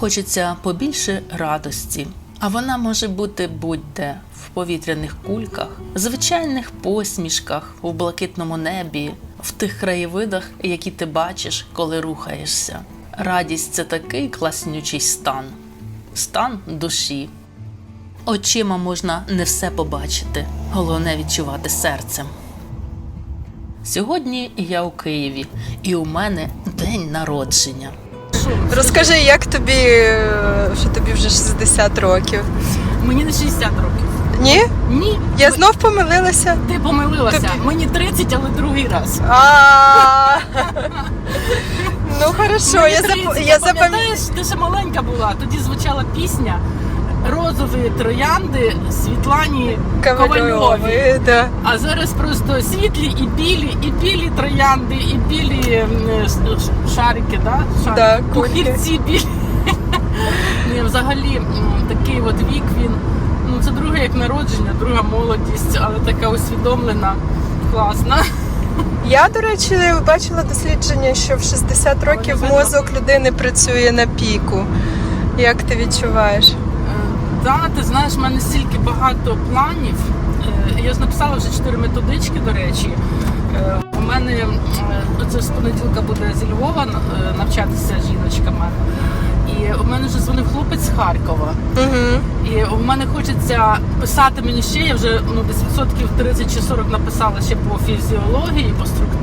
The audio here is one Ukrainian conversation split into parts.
Хочеться побільше радості, а вона може бути будь-де в повітряних кульках, звичайних посмішках, у блакитному небі, в тих краєвидах, які ти бачиш, коли рухаєшся. Радість це такий класнючий стан, стан душі. Очима можна не все побачити, головне відчувати серцем. Сьогодні я у Києві, і у мене день народження. Розкажи, як тобі, е, що тобі вже 60 років? Мені не 60 років. Ні? Ні, Я знов помилилася. ти помилилася. Тобі- Мені 30, але другий раз. А ну хорошо, я 30. зап... запам'ятаю. Ти ще маленька була. Тоді звучала пісня Розові троянди Світлані. Ковальової, да. А зараз просто світлі і білі, і білі троянди, і білі шарики, да? Шарики. Да. Пухівці білі. Ні, взагалі такий от вік він. Ну це друге як народження, друга молодість, але така усвідомлена, класна. Я, до речі, бачила дослідження, що в 60 років мозок людини працює на піку. Як ти відчуваєш? Так, ти знаєш, в мене стільки багато планів. Е, Я ж написала вже чотири методички, до речі. Е, У мене е, оце з понеділка буде зі Львова навчатися жіночка мене. І у мене вже дзвонив хлопець з Харкова. Угу. І у мене хочеться писати мені ще. Я вже ну, десь відсотків 30 чи 40 написала ще по фізіології, по структурі.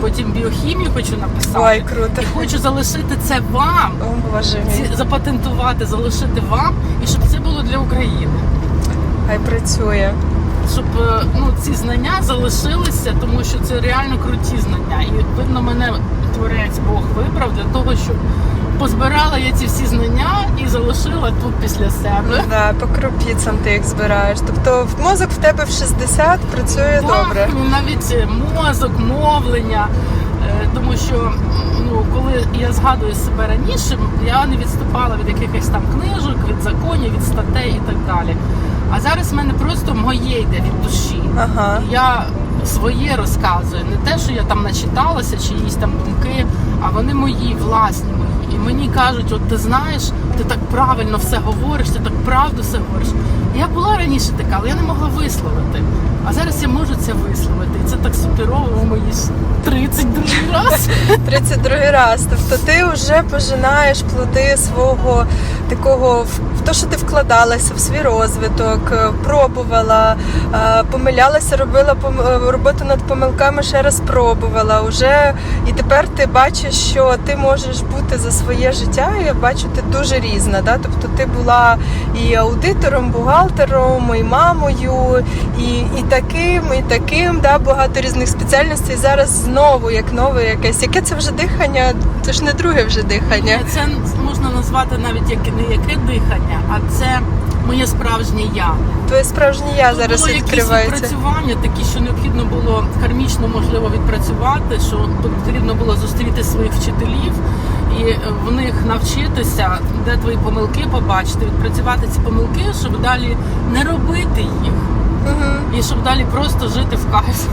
Потім біохімію хочу написати. Ой, круто. І хочу залишити це вам. О, боже мій. Запатентувати, залишити вам, і щоб це було для України. Хай працює. Щоб е, ну, ці знання залишилися, тому що це реально круті знання. І видно, мене творець Бог вибрав для того, щоб позбирала я ці всі знання і залишила тут після себе. Да, по крупіцям ти їх збираєш. Тобто мозок в тебе в 60 працює добре. Ну, навіть е, мозок, мовлення. Е, Тому що ну, коли я згадую себе раніше, я не відступала від якихось там книжок, від законів, від статей і так далі. А зараз в мене просто моє йде від душі. Ага. Я своє розказую, не те, що я там начиталася, чиїсь там думки, а вони мої, власні мої. І мені кажуть, от ти знаєш, ти так правильно все говориш, ти так правду все говориш. Я була раніше така, але я не могла висловити. А зараз я можу це висловити. І це так суперово у мої ж 32 раз. 32 раз. Тобто ти вже пожинаєш плоди свого такого в те, що ти вкладалася в свій розвиток, е, пробувала, е, помилялася, робила е, роботу над помилками, ще раз пробувала. Уже і тепер ти бачиш, що ти можеш бути за своє життя. І я бачу, ти дуже різна. Да? Тобто ти була і аудитором, бухгалтером, і мамою, і, і таким, і таким, да? багато різних спеціальностей. Зараз знову як нове якесь. Яке це вже дихання? Це ж не друге вже дихання. Це назвати навіть як не яке дихання, а це моє справжнє я. Твоє справжнє я Тут зараз було якісь відпрацювання, такі, що необхідно було кармічно можливо відпрацювати, що потрібно було зустріти своїх вчителів і в них навчитися, де твої помилки побачити, відпрацювати ці помилки, щоб далі не робити їх. Мгм. І щоб далі просто жити в кайф.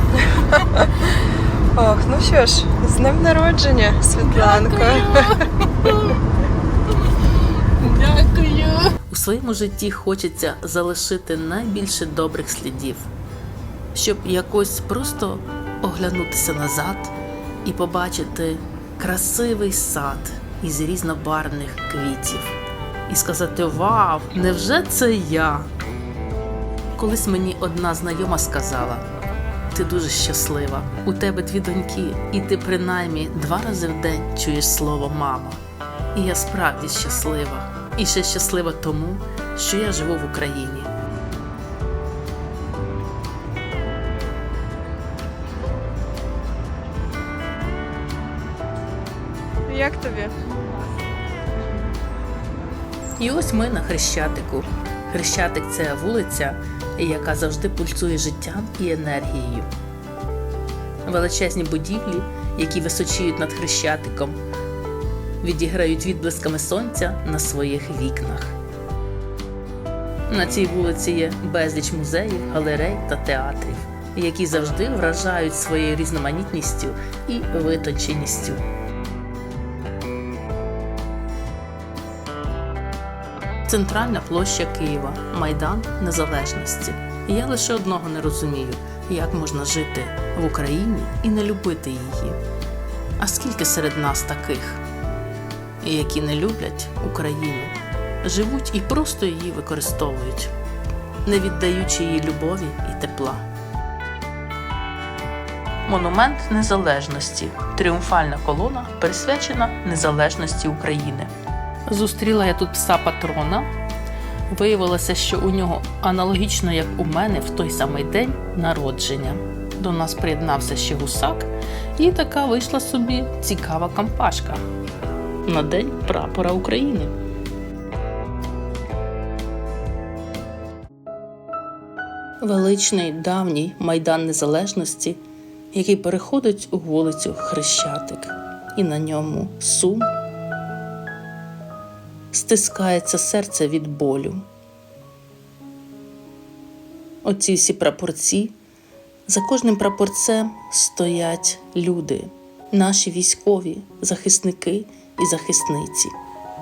Ох, ну що ж, з днем народження, Світланко. Дякую. Дякую. У своєму житті хочеться залишити найбільше добрих слідів, щоб якось просто оглянутися назад і побачити красивий сад із різнобарвних квітів і сказати: Вау, невже це я? Колись мені одна знайома сказала: ти дуже щаслива, у тебе дві доньки, і ти принаймні два рази в день чуєш слово мама. І я справді щаслива. І ще щаслива тому, що я живу в Україні. Як тобі? І ось ми на Хрещатику. Хрещатик це вулиця, яка завжди пульсує життям і енергією. Величезні будівлі, які височіють над Хрещатиком, відіграють відблисками сонця на своїх вікнах. На цій вулиці є безліч музеїв, галерей та театрів, які завжди вражають своєю різноманітністю і витонченістю. Центральна площа Києва, Майдан Незалежності. Я лише одного не розумію, як можна жити в Україні і не любити її. А скільки серед нас таких, які не люблять Україну, живуть і просто її використовують, не віддаючи їй любові і тепла. Монумент Незалежності. Тріумфальна колона присвячена незалежності України. Зустріла я тут пса патрона. Виявилося, що у нього аналогічно як у мене в той самий день народження. До нас приєднався ще гусак, і така вийшла собі цікава кампашка на День прапора України. Величний давній майдан незалежності, який переходить у вулицю Хрещатик, і на ньому сум стискається серце від болю. Оці всі прапорці, за кожним прапорцем стоять люди, наші військові, захисники і захисниці.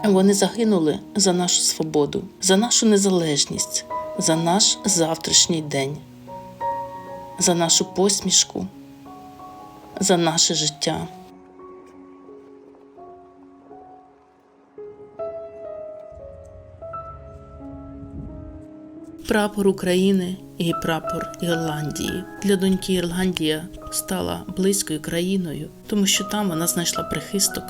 Вони загинули за нашу свободу, за нашу незалежність, за наш завтрашній день, за нашу посмішку, за наше життя. Прапор України і прапор Ірландії. Для доньки Ірландія стала близькою країною, тому що там вона знайшла прихисток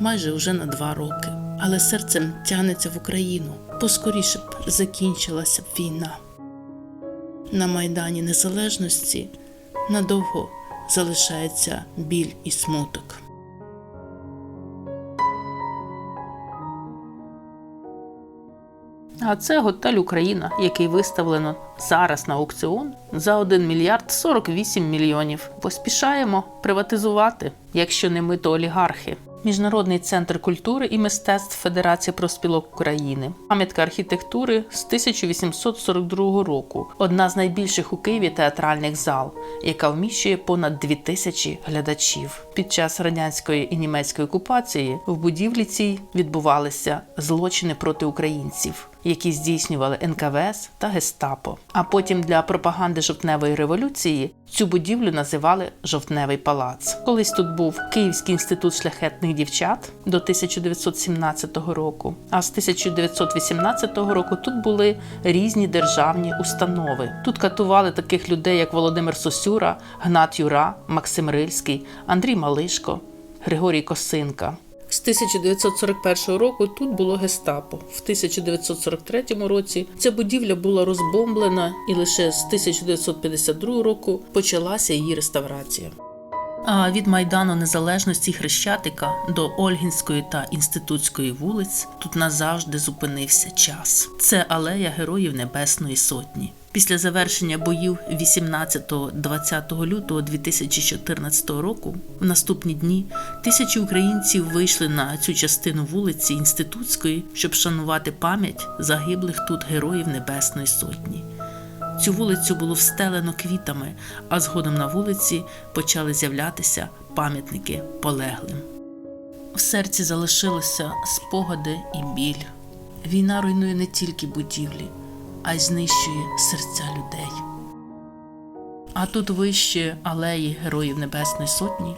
майже вже на два роки. Але серцем тягнеться в Україну. Поскоріше б закінчилася б війна. На Майдані Незалежності надовго залишається біль і смуток. А це готель Україна, який виставлено зараз на аукціон за 1 мільярд 48 мільйонів. Поспішаємо приватизувати, якщо не ми, то олігархи. Міжнародний центр культури і мистецтв Федерації профспілок України, пам'ятка архітектури з 1842 року, одна з найбільших у Києві театральних зал, яка вміщує понад 2000 глядачів. Під час радянської і німецької окупації в будівлі цій відбувалися злочини проти українців які здійснювали НКВС та Гестапо. А потім для пропаганди жовтневої революції цю будівлю називали Жовтневий палац. Колись тут був Київський інститут шляхетних дівчат до 1917 року. А з 1918 року тут були різні державні установи. Тут катували таких людей, як Володимир Сосюра, Гнат Юра, Максим Рильський, Андрій Малишко, Григорій Косинка. З 1941 року тут було гестапо. В 1943 році ця будівля була розбомблена, і лише з 1952 року почалася її реставрація. А від Майдану Незалежності Хрещатика до Ольгінської та Інститутської вулиць тут назавжди зупинився час. Це алея Героїв Небесної Сотні. Після завершення боїв 18-20 лютого 2014 року, в наступні дні, тисячі українців вийшли на цю частину вулиці Інститутської, щоб шанувати пам'ять загиблих тут героїв Небесної Сотні. Цю вулицю було встелено квітами, а згодом на вулиці почали з'являтися пам'ятники полеглим. В серці залишилися спогади і біль. Війна руйнує не тільки будівлі, а й знищує серця людей. А тут вище алеї Героїв Небесної Сотні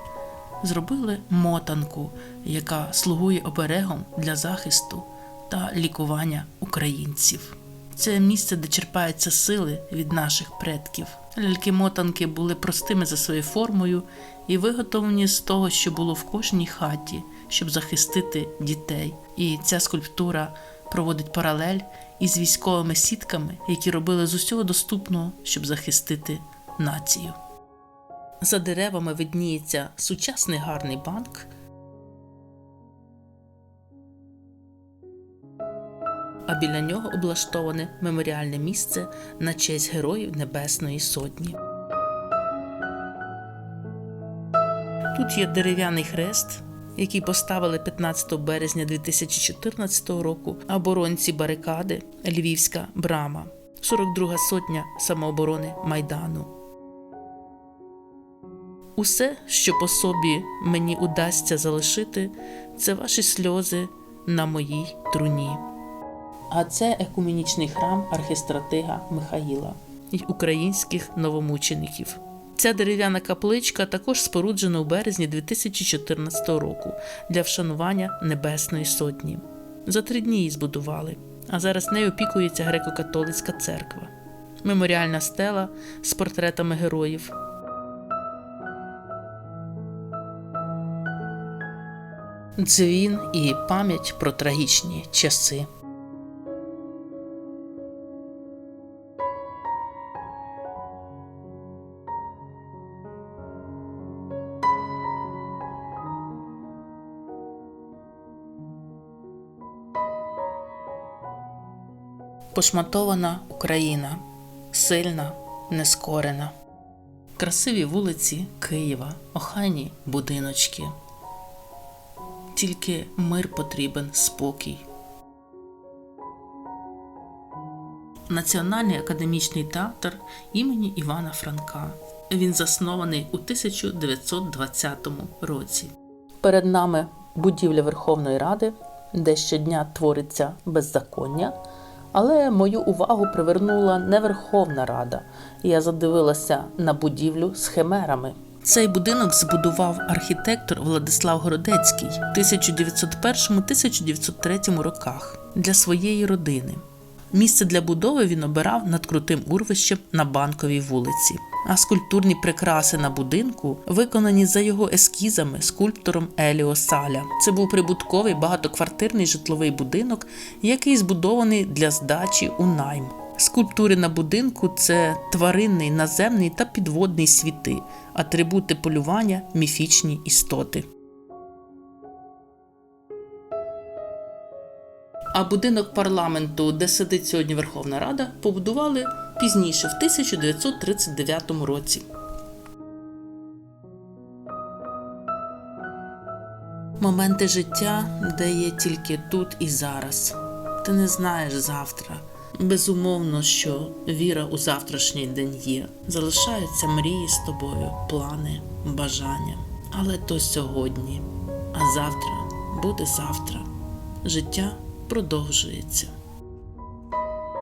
зробили мотанку, яка слугує оберегом для захисту та лікування українців. Це місце, де черпаються сили від наших предків. Ляльки-мотанки були простими за своєю формою і виготовлені з того, що було в кожній хаті, щоб захистити дітей. І ця скульптура проводить паралель із військовими сітками, які робили з усього доступного, щоб захистити націю. За деревами видніється сучасний гарний банк. а біля нього облаштоване меморіальне місце на честь Героїв Небесної Сотні. Тут є дерев'яний хрест, який поставили 15 березня 2014 року оборонці барикади Львівська брама, 42 сотня самооборони Майдану. Усе, що по собі мені удасться залишити, це ваші сльози на моїй труні. А це екуменічний храм архістратига Михаїла і українських новомучеників. Ця дерев'яна капличка також споруджена у березні 2014 року для вшанування Небесної Сотні. За три дні її збудували, а зараз нею опікується греко-католицька церква, меморіальна стела з портретами героїв. Дзвін і пам'ять про трагічні часи. Пошматована Україна, сильна, нескорена. Красиві вулиці Києва, охайні будиночки. Тільки мир потрібен спокій. Національний академічний театр імені Івана Франка. Він заснований у 1920 році. Перед нами будівля Верховної Ради, де щодня твориться беззаконня. Але мою увагу привернула не Верховна Рада. Я задивилася на будівлю з химерами. Цей будинок збудував архітектор Владислав Городецький в 1901-1903 роках для своєї родини. Місце для будови він обирав над крутим урвищем на банковій вулиці. А скульптурні прикраси на будинку виконані за його ескізами скульптором Еліо Саля. Це був прибутковий багатоквартирний житловий будинок, який збудований для здачі у найм. Скульптури на будинку це тваринний, наземний та підводний світи, атрибути полювання, міфічні істоти. А будинок парламенту, де сидить сьогодні Верховна Рада, побудували пізніше, в 1939 році. Моменти життя, де є тільки тут і зараз. Ти не знаєш завтра. Безумовно, що віра у завтрашній день є. Залишаються мрії з тобою, плани, бажання. Але то сьогодні, а завтра буде завтра. Життя продовжується.